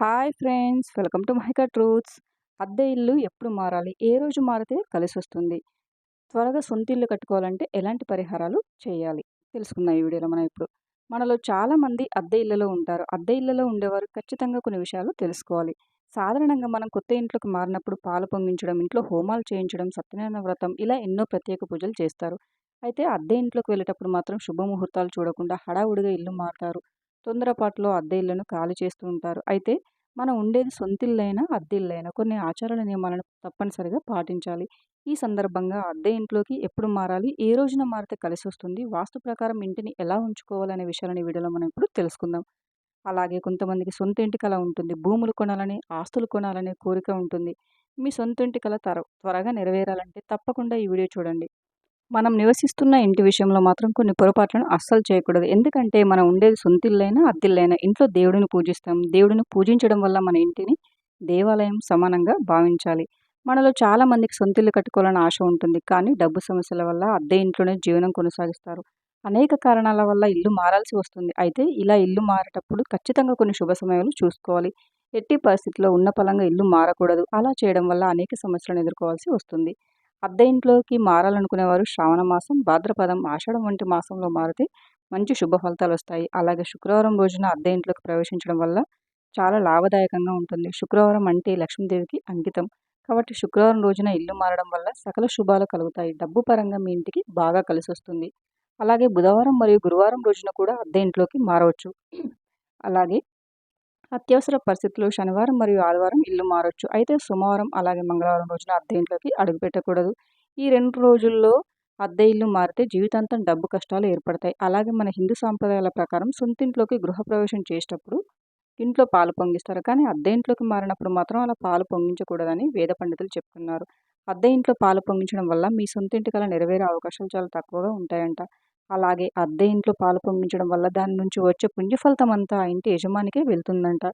Hi friends welcome to మైకా truths. అద్దె ఇల్లు ఎప్పుడు మారాలి? ఏ రోజు మారితే కలిసి వస్తుంది త్వరగా సొంత ఇల్లు కట్టుకోవాలంటే ఎలాంటి పరిహారాలు చేయాలి? తెలుసుకుందాం ఈ వీడియోలో మనం ఇప్పుడు. మనలో చాలామంది అద్దె ఇళ్ళలో ఉంటారు. అద్దె ఇళ్ళలో ఉండేవారు ఖచ్చితంగా కొన్ని విషయాలు తెలుసుకోవాలి. సాధారణంగా మనం కొత్త ఇంట్లోకి మారినప్పుడు పాలు పొంగించడం ఇంట్లో హోమాలు చేయించడం సత్యనారాయణ వ్రతం ఇలా ఎన్నో ప్రత్యేక పూజలు చేస్తారు. అయితే అద్దె ఇంట్లోకి వెళ్ళేటప్పుడు మాత్రం శుభముహూర్తాలు చూడకుండా హడావుడిగా ఇల్లు మారుతారు. తొందరపాటులో అద్దె ఇళ్ళను ఖాళీ చేస్తూ ఉంటారు. అయితే మనం ఉండేది సొంతిల్లైనా అద్దె ఇల్లైనా కొన్ని ఆచారాల నియమాలను తప్పనిసరిగా పాటించాలి. ఈ సందర్భంగా అద్దె ఇంట్లోకి ఎప్పుడు మారాలి ఏ రోజున మారితే కలిసి వస్తుంది వాస్తు ప్రకారం ఇంటిని ఎలా ఉంచుకోవాలనే విషయాలని వీడియోలో మనం ఇప్పుడు తెలుసుకుందాం. అలాగే కొంతమందికి సొంత ఇంటి కళ ఉంటుంది భూములు కొనాలని ఆస్తులు కొనాలనే కోరిక ఉంటుంది. మీ సొంత ఇంటి కళ త్వరగా నెరవేరాలంటే తప్పకుండా ఈ వీడియో చూడండి. మనం నివసిస్తున్న ఇంటి విషయంలో మాత్రం కొన్ని పొరపాట్లను అస్సలు చేయకూడదు. ఎందుకంటే మనం ఉండేది సొంతిల్లైనా అద్దిల్లైనా ఇంట్లో దేవుడిని పూజిస్తాం. దేవుడిని పూజించడం వల్ల మన ఇంటిని దేవాలయం సమానంగా భావించాలి. మనలో చాలా మందికి సొంతిల్లు కట్టుకోవాలని ఆశ ఉంటుంది. కానీ డబ్బు సమస్యల వల్ల అద్దె ఇంట్లోనే జీవనం కొనసాగిస్తారు. అనేక కారణాల వల్ల ఇల్లు మారాల్సి వస్తుంది. అయితే ఇలా ఇల్లు మారేటప్పుడు ఖచ్చితంగా కొన్ని శుభ సమయాలు చూసుకోవాలి. ఎట్టి పరిస్థితిలో ఉన్న పలంగా ఇల్లు మారకూడదు. అలా చేయడం వల్ల అనేక సమస్యలను ఎదుర్కోవాల్సి వస్తుంది. అద్దె ఇంట్లోకి మారాలనుకునేవారు శ్రావణ మాసం భాద్రపదం ఆషాఢం వంటి మాసంలో మారితే మంచి శుభ ఫలితాలు వస్తాయి. అలాగే శుక్రవారం రోజున అద్దె ఇంట్లోకి ప్రవేశించడం వల్ల చాలా లాభదాయకంగా ఉంటుంది. శుక్రవారం అంటే లక్ష్మీదేవికి అంకితం. కాబట్టి శుక్రవారం రోజున ఇల్లు మారడం వల్ల సకల శుభాలు కలుగుతాయి. డబ్బు పరంగా మీ ఇంటికి బాగా కలిసి వస్తుంది అలాగే బుధవారం మరియు గురువారం రోజున కూడా అద్దె ఇంట్లోకి మారవచ్చు. అలాగే అత్యవసర పరిస్థితుల్లో శనివారం మరియు ఆదివారం ఇల్లు మారొచ్చు. అయితే సోమవారం అలాగే మంగళవారం రోజున అద్దె ఇంట్లోకి అడుగుపెట్టకూడదు. ఈ రెండు రోజుల్లో అద్దె ఇల్లు మారితే జీవితాంతం డబ్బు కష్టాలు ఏర్పడతాయి. అలాగే మన హిందూ సాంప్రదాయాల ప్రకారం సొంతింట్లోకి గృహప్రవేశం చేసేటప్పుడు ఇంట్లో పాలు పొంగిస్తారు. కానీ అద్దె ఇంట్లోకి మారినప్పుడు మాత్రం అలా పాలు పొంగించకూడదని వేద పండితులు చెప్తున్నారు. అద్దె ఇంట్లో పాలు పొంగించడం వల్ల మీ సొంత ఇంటి కల నెరవేరే అవకాశాలు చాలా తక్కువగా ఉంటాయంట. అలాగే అద్దె ఇంట్లో పాలు పొంగించడం వల్ల దాని నుంచి వచ్చే పుణ్యఫలితం అంతా ఆ ఇంటి యజమానికే వెళ్తుందంట.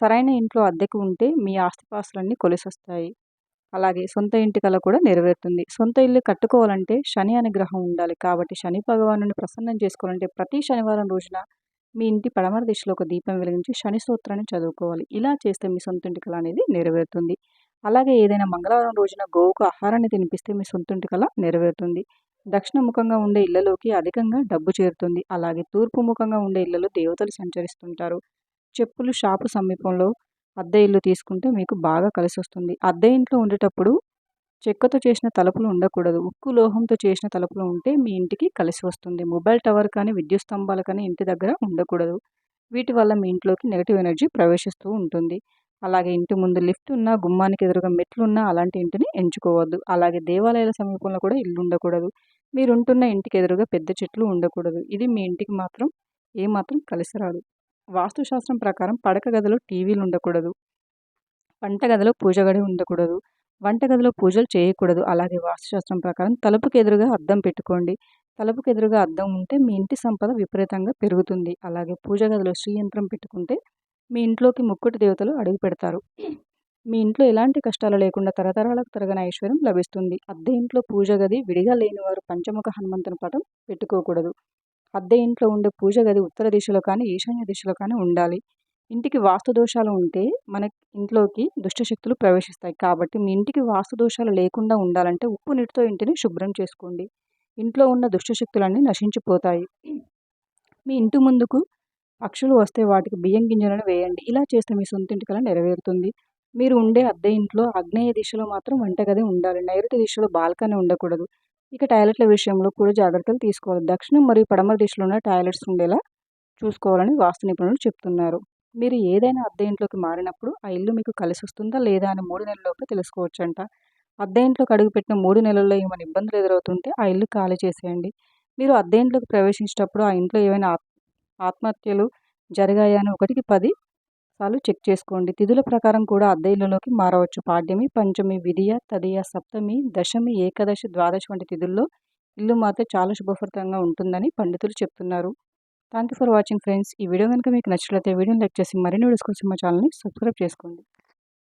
సరైన ఇంట్లో అద్దెకు ఉంటే మీ ఆస్తిపాస్తులన్నీ కొలిసొస్తాయి. అలాగే సొంత ఇంటి కళ కూడా నెరవేరుతుంది. సొంత ఇల్లు కట్టుకోవాలంటే శని అనుగ్రహం ఉండాలి కాబట్టి శని భగవాను ప్రసన్నం చేసుకోవాలంటే ప్రతి శనివారం రోజున మీ ఇంటి పడమర దిశలో ఒక దీపం వెలిగించి శని స్తోత్రాన్ని చదువుకోవాలి. ఇలా చేస్తే మీ సొంత ఇంటి కళ అనేది నెరవేరుతుంది. అలాగే ఏదైనా మంగళవారం రోజున గోవుకు ఆహారాన్ని తినిపిస్తే మీ సొంత ఇంటి కళ నెరవేరుతుంది. దక్షిణ ముఖంగా ఉండే ఇళ్ళలోకి అధికంగా డబ్బు చేరుతుంది. అలాగే తూర్పు ముఖంగా ఉండే ఇళ్ళలో దేవతలు సంచరిస్తుంటారు. చెప్పులు షాపు సమీపంలో అద్దె ఇల్లు తీసుకుంటే మీకు బాగా కలిసి వస్తుంది అద్దె ఇంట్లో ఉండేటప్పుడు చెక్కతో చేసిన తలుపులు ఉండకూడదు. ఉక్కు లోహంతో చేసిన తలుపులు ఉంటే మీ ఇంటికి కలిసి వస్తుంది మొబైల్ టవర్ కానీ విద్యుత్ స్తంభాలు కానీ ఇంటి దగ్గర ఉండకూడదు. వీటి వల్ల మీ ఇంట్లోకి నెగిటివ్ ఎనర్జీ ప్రవేశిస్తూ ఉంటుంది. అలాగే ఇంటి ముందు లిఫ్ట్ ఉన్నా గుమ్మానికి ఎదురుగా మెట్లు ఉన్నా అలాంటి ఇంటిని ఎంచుకోవద్దు. అలాగే దేవాలయాల సమీపంలో కూడా ఇల్లు ఉండకూడదు. మీరు ఉంటున్న ఇంటికి ఎదురుగా పెద్ద చెట్లు ఉండకూడదు. ఇది మీ ఇంటికి మాత్రం ఏమాత్రం కలిసి రాదు వాస్తుశాస్త్రం ప్రకారం పడక గదిలో టీవీలు ఉండకూడదు. వంట గదిలో పూజ గడి ఉండకూడదు. వంటగదిలో పూజలు చేయకూడదు. అలాగే వాస్తుశాస్త్రం ప్రకారం తలుపుకి ఎదురుగా అద్దం పెట్టుకోండి. తలుపుకి ఎదురుగా అద్దం ఉంటే మీ ఇంటి సంపద విపరీతంగా పెరుగుతుంది. అలాగే పూజ గదిలో శ్రీయంత్రం పెట్టుకుంటే మీ ఇంట్లోకి ముక్కుటి దేవతలు అడుగు పెడతారు. మీ ఇంట్లో ఎలాంటి కష్టాలు లేకుండా తరతరాలకు తరగని ఐశ్వర్యం లభిస్తుంది. అద్దె ఇంట్లో పూజ గది విడిగా లేని వారు పంచముఖ హనుమంతుని పటం పెట్టుకోకూడదు. అద్దె ఇంట్లో ఉండే పూజ గది ఉత్తర దిశలో కానీ ఈశాన్య దిశలో కానీ ఉండాలి. ఇంటికి వాస్తు దోషాలు ఉంటే మన ఇంట్లోకి దుష్టశక్తులు ప్రవేశిస్తాయి. కాబట్టి మీ ఇంటికి వాస్తు దోషాలు లేకుండా ఉండాలంటే ఉప్పు నీటితో ఇంటిని శుభ్రం చేసుకోండి. ఇంట్లో ఉన్న దుష్టశక్తులన్నీ నశించిపోతాయి. మీ ఇంటి ముందుకు పక్షులు వస్తే వాటికి బియ్యం గింజలను వేయండి. ఇలా చేస్తే మీ సొంత ఇంటికల నెరవేరుతుంది. మీరు ఉండే అద్దె ఇంట్లో ఆగ్నేయ దిశలో మాత్రం వంటగది ఉండాలి. నైరుతి దిశలో బాల్కనీ ఉండకూడదు. ఇక టాయిలెట్ల విషయంలో కూడా జాగ్రత్తలు తీసుకోవాలి. దక్షిణం మరియు పడమర దిశలో ఉన్న టాయిలెట్స్ ఉండేలా చూసుకోవాలని వాస్తు నిపుణులు చెప్తున్నారు. మీరు ఏదైనా అద్దె ఇంట్లోకి మారినప్పుడు ఆ ఇల్లు మీకు కలిసి వస్తుందా లేదా అని మూడు నెలల్లోపు తెలుసుకోవచ్చంట. అద్దె ఇంట్లోకి అడుగుపెట్టిన మూడు నెలల్లో ఏమైనా ఇబ్బందులు ఎదురవుతుంటే ఆ ఇల్లు ఖాళీ చేసేయండి. మీరు అద్దె ఇంట్లోకి ప్రవేశించేటప్పుడు ఆ ఇంట్లో ఏమైనా ఆత్మహత్యలు జరిగాయని ఒకటికి పది సార్లు చెక్ చేసుకోండి. తిథుల ప్రకారం కూడా అద్దె మారవచ్చు. పాడ్యమి పంచమి విధియ తదియ సప్తమి దశమి ఏకాదశి ద్వాదశి వంటి తిథుల్లో ఇల్లు మాత్రం చాలా శుభఫలితంగా ఉంటుందని పండితులు చెప్తున్నారు. Thank you for watching friends ఈ వీడియో కనుక మీకు నచ్చినట్లయితే వీడియోని లైక్ చేసి మరిన్ని వీడియోస్ కోసం మా ఛానల్ని సబ్స్క్రైబ్ చేసుకోండి.